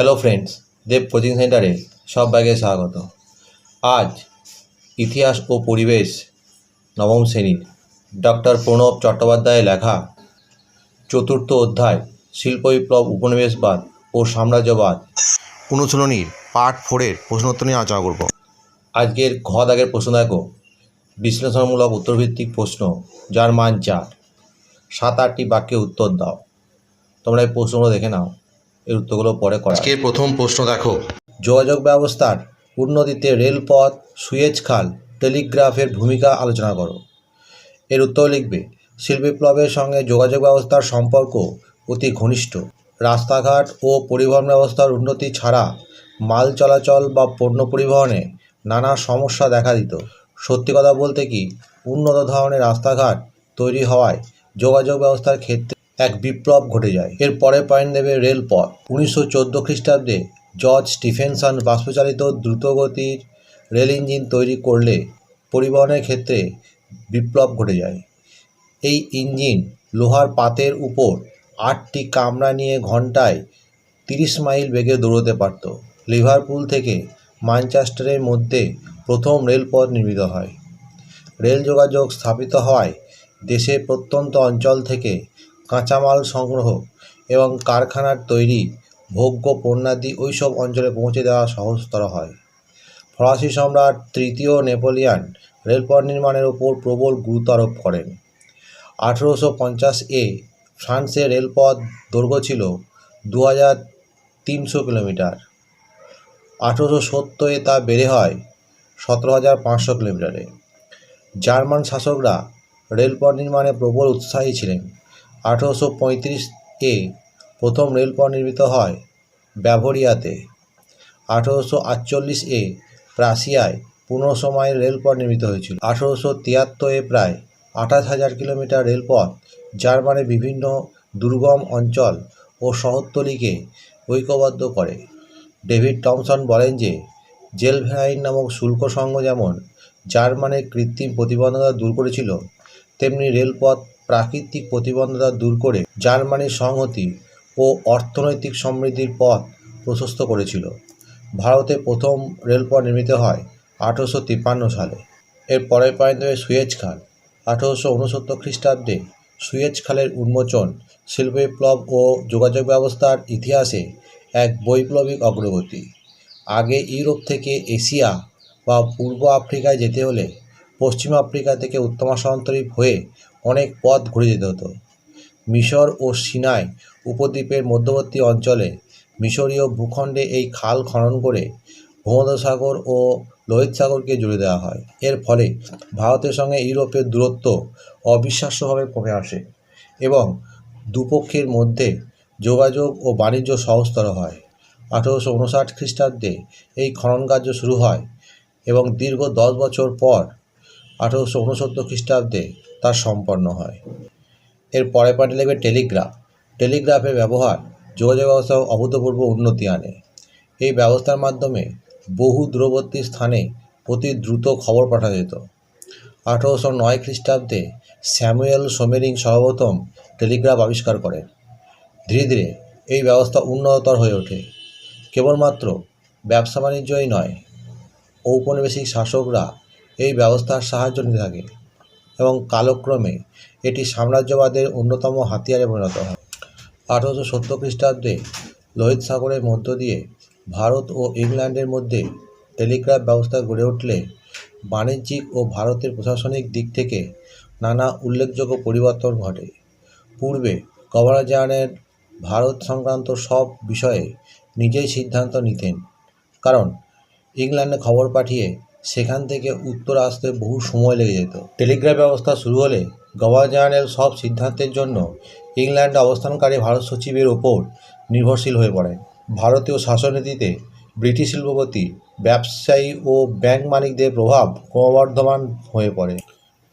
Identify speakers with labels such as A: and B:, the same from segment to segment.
A: Hello friends দেব coaching সেন্টারে সবাইকে স্বাগত। আজ ইতিহাস ও পরিবেশ নবম শ্রেণির ডক্টর প্রণব চট্টোপাধ্যায়ের লেখা চতুর্থ অধ্যায়, শিল্প বিপ্লব উপনিবেশবাদ ও সাম্রাজ্যবাদ অনুশীলনীর পার্ট ফোরের প্রশ্নোত্তর নিয়ে আলোচনা করব। আজকের ঘ দাগের প্রশ্ন দেখো। বিশ্লেষণমূলক উত্তরভিত্তিক প্রশ্ন, যার মান চার। সাত আটটি বাক্যে উত্তর দাও। তোমরা এই প্রশ্নগুলো দেখে নাও। এর উত্তরগুলো পরে করা আজকের প্রথম প্রশ্ন দেখো। যোগাযোগ ব্যবস্থার উন্নতিতে রেলপথ সুয়েজ খাল টেলিগ্রাফের ভূমিকা আলোচনা করো। এর উত্তর লিখবে শিল্প বিপ্লবের সঙ্গে যোগাযোগ ব্যবস্থার সম্পর্ক অতি ঘনিষ্ঠ। রাস্তাঘাট ও পরিবহন ব্যবস্থার উন্নতি ছাড়া মাল চলাচল বা পণ্য পরিবহনে নানা সমস্যা দেখা দিত। সত্যি কথা বলতে কি উন্নত ধরনের রাস্তাঘাট তৈরি হওয়ায় যোগাযোগ ব্যবস্থার ক্ষেত্রে এক বিপ্লব ঘটে যায়। এর পরের পয়েন্ট দেবে রেলপথ। উনিশশো চোদ্দ খ্রিস্টাব্দে জর্জ স্টিফেনসন বাষ্পচালিত দ্রুতগতির রেল ইঞ্জিন তৈরি করলে পরিবহনের ক্ষেত্রে বিপ্লব ঘটে যায়। এই ইঞ্জিন লোহার পাতের উপর আটটি কামরা নিয়ে ঘন্টায় তিরিশ মাইল বেগে দৌড়তে পারত। লিভারপুল থেকে ম্যানচেস্টারের মধ্যে প্রথম রেলপথ নির্মিত হয়। রেল যোগাযোগ স্থাপিত হওয়ায় দেশের প্রত্যন্ত অঞ্চল থেকে কাঁচামাল সংগ্রহ এবং কারখানার তৈরি ভোগ্য পণ্যাদি ওইসব অঞ্চলে পৌঁছে দেওয়া সহজতর হয়। ফরাসি সম্রাট তৃতীয় নেপোলিয়ান রেলপথ নির্মাণের ওপর প্রবল গুরুত্ব আরোপ করেন। আঠেরোশো পঞ্চাশ এ ফ্রান্সের রেলপথ দৈর্ঘ্য ছিল দু হাজার তিনশো কিলোমিটার। আঠেরোশো সত্তরে তা বেড়ে হয় সতেরো হাজার পাঁচশো কিলোমিটারে। জার্মান শাসকরা রেলপথ নির্মাণে প্রবল উৎসাহী ছিলেন। আঠেরোশো পঁয়ত্রিশ এ প্রথম রেলপথ নির্মিত হয় ব্যাভরিয়াতে আঠেরোশো আটচল্লিশ এ প্রাসিয়ায় পনেরো সময়ের রেলপথ নির্মিত হয়েছিল। আঠেরোশো তিয়াত্তরে প্রায় আঠাশ হাজার কিলোমিটার রেলপথ জার্মানির বিভিন্ন দুর্গম অঞ্চল ও শহরতলিকে ঐক্যবদ্ধ করে। ডেভিড টমসন বলেন যে, জেলভেনাইন নামক শুল্ক সংঘ যেমন জার্মানির কৃত্রিম প্রতিবন্ধকতা দূর করেছিল, তেমনি রেলপথ প্রাকৃতিক প্রতিবন্ধতা দূর করে জার্মানির সংহতি ও অর্থনৈতিক সমৃদ্ধির পথ প্রশস্ত করেছিল। ভারতে প্রথম রেলপথ নির্মিত হয় আঠেরোশো তিপ্পান্ন সালে। এর পরের পয়েন্ট সুয়েজ খাল। আঠেরোশো উনসত্তর খ্রিস্টাব্দে সুয়েজ খালের উন্মোচন শিল্প বিপ্লব ও যোগাযোগ ব্যবস্থার ইতিহাসে এক বৈপ্লবিক অগ্রগতি। আগে ইউরোপ থেকে এশিয়া বা পূর্ব আফ্রিকায় যেতে হলে পশ্চিম আফ্রিকা থেকে উত্তমাশান্তরী হয়ে অনেক পথ ঘুরে যেতে হতো। মিশর ও সিনাই উপদ্বীপের মধ্যবর্তী অঞ্চলে মিশরীয় ভূখণ্ডে এই খাল খনন করে ভূমধ্যসাগর ও লোহিত সাগরকে জুড়ে দেওয়া হয়। এর ফলে ভারতের সঙ্গে ইউরোপের দূরত্ব অবিশ্বাস্যভাবে কমে আসে এবং দুপক্ষের মধ্যে যোগাযোগ ও বাণিজ্য সহজতর হয়। আঠেরোশো উনষাট খ্রিস্টাব্দে এই খনন কার্য শুরু হয় এবং দীর্ঘ দশ বছর পর আঠেরোশো উনসত্তর খ্রিস্টাব্দে তা সম্পন্ন হয়। এর পরে পার্টি লাগবে টেলিগ্রাফ। টেলিগ্রাফের ব্যবহার যোগাযোগ ব্যবস্থা অভূতপূর্ব উন্নতি আনে। এই ব্যবস্থার মাধ্যমে বহু দূরবর্তী স্থানে অতি দ্রুত খবর পাঠা যেত। আঠেরোশো নয় খ্রিস্টাব্দে স্যামুয়েল সোমেরিং সর্বপ্রথম টেলিগ্রাফ আবিষ্কার করেন। ধীরে ধীরে এই ব্যবস্থা উন্নততর হয়ে ওঠে। কেবলমাত্র ব্যবসা বাণিজ্যই নয়, ঔপনিবেশিক শাসকরা এই ব্যবস্থার সাহায্য নিতে থাকে এবং কালক্রমে এটি সাম্রাজ্যবাদের অন্যতম হাতিয়ারে পরিণত হয়। আঠেরোশো সত্তর খ্রিস্টাব্দে লোহিত সাগরের মধ্য দিয়ে ভারত ও ইংল্যান্ডের মধ্যে টেলিগ্রাফ ব্যবস্থা গড়ে উঠলে বাণিজ্যিক ও ভারতের প্রশাসনিক দিক থেকে নানা উল্লেখযোগ্য পরিবর্তন ঘটে। পূর্বে গভর্নর জেনারেল ভারত সংক্রান্ত সব বিষয়ে নিজেই সিদ্ধান্ত নিতেন, কারণ ইংল্যান্ডে খবর পাঠিয়ে সেখান থেকে উত্তর আসতে বহু সময় লেগে যেত। টেলিগ্রাফ ব্যবস্থা শুরু হলে গভর্নর জেনারেল সব সিদ্ধান্তের জন্য ইংল্যান্ডে অবস্থানকারী ভারত সচিবের ওপর নির্ভরশীল হয়ে পড়েন ভারতীয় শাসননীতিতে ব্রিটিশ শিল্পপতি, ব্যবসায়ী ও ব্যাংক মালিকদের প্রভাব ক্রমবর্ধমান হয়ে পড়ে।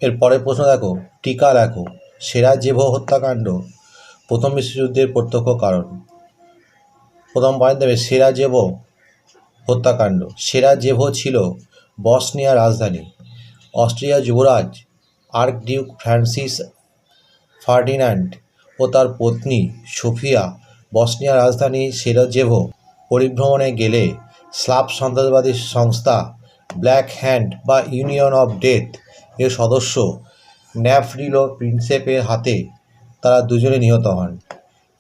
A: এর পরের প্রশ্ন দেখো, টিকা দেখো সেরা সেরাজেভো হত্যাকাণ্ড, প্রথম বিশ্বযুদ্ধের প্রত্যক্ষ কারণ। প্রথম পয়েন্ট দেবে সেরাজেভো হত্যাকাণ্ড। সেরাজেভো ছিল বসনিয়া রাজধানী। অস্ট্রিয়া যুবরাজ আর্কডিউক ফ্রান্সিস ফার্ডিন্যান্ড ও তার পত্নী সোফিয়া বসনিয়া রাজধানী সেরাজেভো পরিভ্রমণে গেলে স্লাভ সন্ত্রাসবাদী সংস্থা ব্ল্যাক হ্যান্ড বা ইউনিয়ন অফ ডেথ এর সদস্য ন্যাফরিলো প্রিন্সেপের হাতে তারা দুজনে নিহত হন।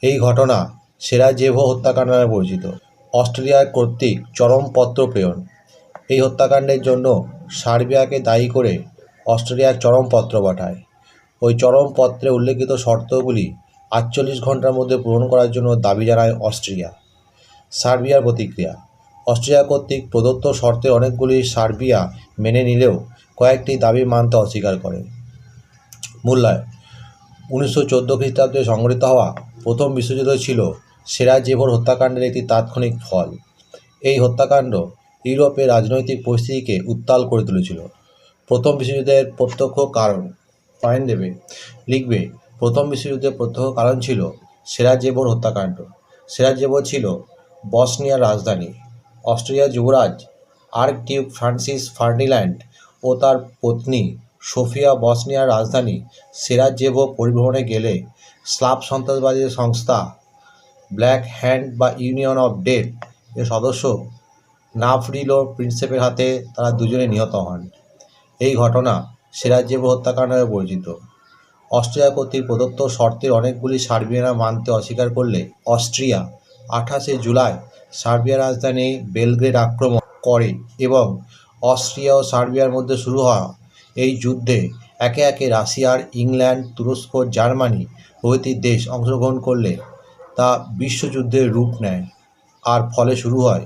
A: এই ঘটনা সেরাজেভো হত্যাকাণ্ড নামে পরিচিত। অস্ট্রেলিয়ার কর্তৃক চরমপত্র প্রেরণ। এই হত্যাকাণ্ডের জন্য সার্বিয়াকে দায়ী করে অস্ট্রেলিয়ার চরম পত্র পাঠায়। ওই চরমপত্রে উল্লেখিত শর্তগুলি আটচল্লিশ ঘণ্টার মধ্যে পূরণ করার জন্য দাবি জানায় অস্ট্রিয়া। সার্বিয়ার প্রতিক্রিয়া। অস্ট্রিয়া কর্তৃক প্রদত্ত শর্তের অনেকগুলি সার্বিয়া মেনে নিলেও কয়েকটি দাবি মানতে অস্বীকার করে। মূল্যায়ন। উনিশশো চোদ্দ খ্রিস্টাব্দে সংঘটিত হওয়া প্রথম বিশ্বযুদ্ধ ছিল সেরাজেভোর হত্যাকাণ্ডের একটি তাৎক্ষণিক ফল। এই হত্যাকাণ্ড ইউরোপের রাজনৈতিক পরিস্থিতিকে উত্তাল করে তুলেছিল। প্রথম বিশ্বযুদ্ধের প্রত্যক্ষ কারণ পয়েন্ট দেবে। লিখবে, প্রথম বিশ্বযুদ্ধের প্রত্যক্ষ কারণ ছিল সেরাজেভোর হত্যাকাণ্ড। সেরাজেভো ছিল বসনিয়ার রাজধানী। অস্ট্রিয়ার যুবরাজ আর্কডিউক ফ্রান্সিস ফার্ডিল্যান্ড ও তার পত্নী সোফিয়া বসনিয়ার রাজধানী সেরাজেভো পরিভ্রমণে গেলে স্লাভ সন্ত্রাসবাদী সংস্থা ব্ল্যাক হ্যান্ড বা ইউনিয়ন অফ ডেথ এর সদস্য নাফরিলো প্রিন্সেপের হাতে তারা দুজনে নিহত হন। এই ঘটনা সেরাজেভো হত্যাকাণ্ড নামে পরিচিত। অস্ট্রিয়া কর্তৃক প্রদত্ত শর্তের অনেকগুলি সার্বিয়ানরা মানতে অস্বীকার করলে অস্ট্রিয়া আঠাশে জুলাই সার্বিয়ার রাজধানী বেলগ্রেড আক্রমণ করে এবং অস্ট্রিয়া ও সার্বিয়ার মধ্যে শুরু হওয়া এই যুদ্ধে একে একে রাশিয়ার, ইংল্যান্ড, তুরস্ক, জার্মানি প্রভৃতি দেশ অংশগ্রহণ করলে তা বিশ্বযুদ্ধের রূপ নেয়। আর ফলে শুরু হয়